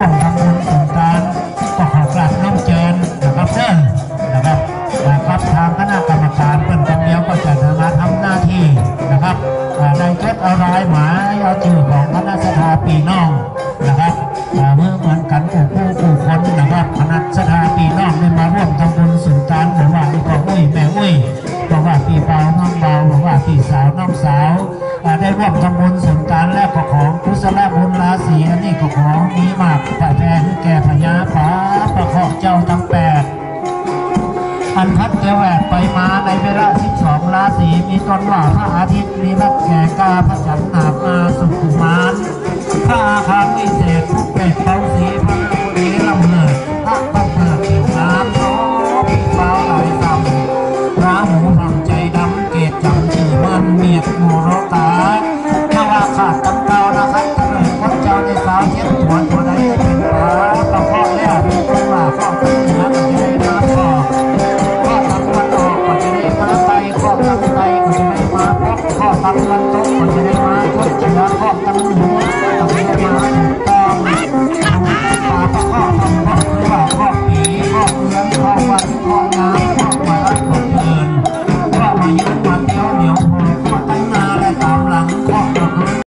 ทำบุญสงกรารก็ขอกราบน้องเจิญนะครับเชิญนะครับนะครับทางคณะกรรมการเพื่อนคนเดียวก็จะมาทำหน้าที่นะครับอ่าในเช็ดเอารายหมายเอาชื่อของคณะสถาปีน้องนะครับอ่าเมื่อเหมือนกันผู้ผู้ผู้คนนะครับคณะสถาปีน้องได้มาร่วมทำบุญสงกรารหรือว่าอีพ่ออุ้ยแม่อุ้ยบอกว่าพี่เบาน้องเบาบอกว่าพี่สาวน้องสาวอ่าได้ร่วมทำบุญสงกรารและก็ของกุศลบุญราศีอันนี้ก็ขอ เจ้าทั้งแปดอันพัดแกแหวกไปมาในเวลาสิบสองราศีมีตนว่าพระอาทิตย์มีรักแขกาพระจันทร์หามาสุขุมานพระอาคารวิเศษทุกเป็ดเป้าสีพระกุลีลำเลิศพระประเสริฐผิวน้ำโน้มเต้าไหลต่ำพระหูทำใจดำเกตจำชื่อมันเมียดหมูรตา más alto, porque